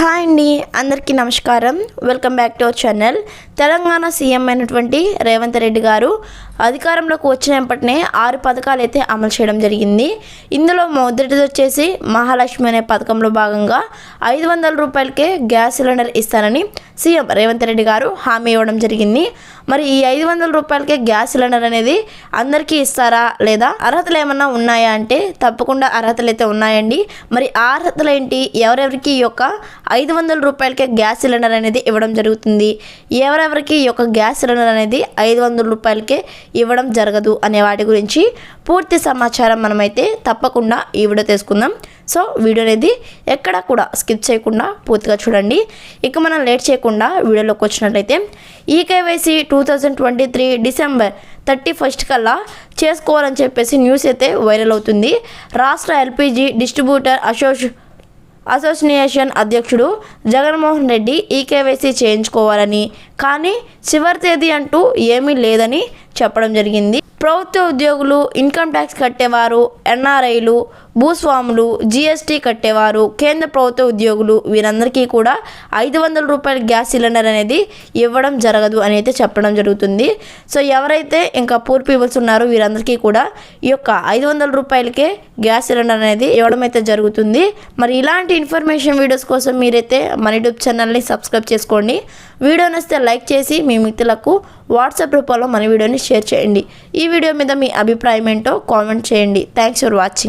Hi అండి అందరికీ నమస్కారం. Welcome back to our channel. Telangana CM అయినటువంటి రేవంత్ రెడ్డి గారు అధికారంలోకి వచ్చినప్పటినే ఆరు పథకాలు అయితే అమలు చేయడం జరిగింది. ఇందులో మొదటిది వచ్చేసి మహాలక్ష్మి అనే పథకంలో భాగంగా ఐదు వందల రూపాయలకే గ్యాస్ సిలిండర్ ఇస్తానని సీఎం రేవంత్ రెడ్డి గారు హామీ ఇవ్వడం జరిగింది. మరి ఈ ఐదు వందల రూపాయలకే గ్యాస్ సిలిండర్ అనేది అందరికీ ఇస్తారా? లేదా అర్హతలు ఏమన్నా ఉన్నాయా అంటే తప్పకుండా అర్హతలు అయితే ఉన్నాయండి. మరి ఆ అర్హతలు ఏంటి? ఎవరెవరికి ఈ యొక్క ఐదు వందల రూపాయలకే గ్యాస్ సిలిండర్ అనేది ఇవ్వడం జరుగుతుంది? ఎవరెవరికి ఈ యొక్క గ్యాస్ సిలిండర్ అనేది ఐదు వందల రూపాయలకే ఇవ్వడం జరగదు అనే వాటి గురించి పూర్తి సమాచారం మనమైతే తప్పకుండా ఈ వీడియో తీసుకుందాం సో వీడియో అనేది ఎక్కడ కూడా స్కిప్ చేయకుండా పూర్తిగా చూడండి. ఇక మనం లేట్ చేయకుండా వీడియోలోకి వచ్చినట్లయితే ఈ KYC two thousand twenty three December thirty first కల్లా చేసుకోవాలని చెప్పేసి న్యూస్ అయితే వైరల్ అవుతుంది. రాష్ట్ర ఎల్పిజి డిస్ట్రిబ్యూటర్ అసోసి అసోసియేషన్ అధ్యక్షుడు జగన్మోహన్ రెడ్డి ఈ కేవైసీ చేయించుకోవాలని. కానీ చివరి తేదీ అంటూ ఏమీ లేదని చెప్పడం జరిగింది. ప్రభుత్వ ఉద్యోగులు ఇన్కమ్ ట్యాక్స్ కట్టేవారు ఎన్ఆర్ఐలు భూస్వాములు జీఎస్టీ కట్టేవారు కేంద్ర ప్రభుత్వ ఉద్యోగులు వీరందరికీ కూడా ఐదు వందల రూపాయల గ్యాస్ సిలిండర్ అనేది ఇవ్వడం జరగదు అని అయితే చెప్పడం జరుగుతుంది. సో ఎవరైతే ఇంకా పూర్ పీపుల్స్ ఉన్నారో వీరందరికీ కూడా ఈ యొక్క ఐదు వందల రూపాయలకే గ్యాస్ సిలిండర్ అనేది ఇవ్వడం అయితే జరుగుతుంది. మరి ఇలాంటి ఇన్ఫర్మేషన్ వీడియోస్ కోసం మీరైతే మన యూట్యూబ్ ఛానల్ని సబ్స్క్రైబ్ చేసుకోండి. వీడియో నచ్చితే లైక్ చేసి మీ మిత్రులకు వాట్సాప్ రూపంలో మన వీడియోని షేర్ చేయండి. ఈ వీడియో మీద మీ అభిప్రాయం ఏంటో కామెంట్ చేయండి. Thanks for watching